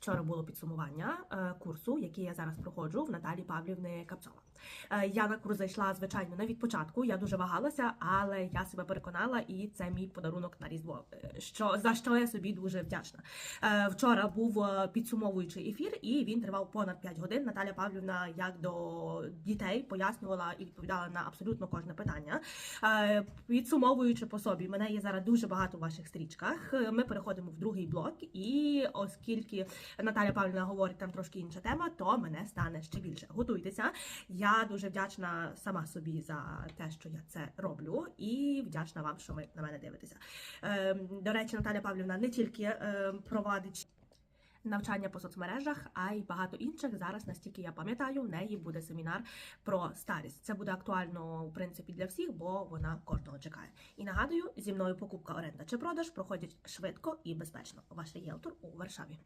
Вчора було підсумування е, курсу, який я зараз проходжу в Наталі Павлівни Капцова. Е, Я на курс зайшла, звичайно, не від початку. Я дуже вагалася, але я себе переконала, і це мій подарунок на різдво. е, Що за що я собі дуже вдячна. Вчора був підсумовуючий ефір, і він тривав понад 5 годин. Наталя Павлівна як до дітей пояснювала і відповідала на абсолютно кожне питання. Підсумовуючи по собі, мене є зараз дуже багато в ваших стрічках. Ми переходимо в другий блок, і оскільки Наталя Павлівна говорить там трошки інша тема, то мене стане ще більше. Готуйтеся. Я дуже вдячна сама собі за те, що я це роблю, і вдячна вам, що ви на мене дивитеся. Е, До речі, Наталя Павлівна не тільки е, провадить. Навчання по соцмережах, а й багато інших. Зараз, настільки я пам'ятаю, в неї буде семінар про старість. Це буде актуально в принципі для всіх, бо вона кожного чекає. І нагадую, зі мною покупка, оренда чи продаж проходять швидко і безпечно. Ваш ріелтор у Варшаві.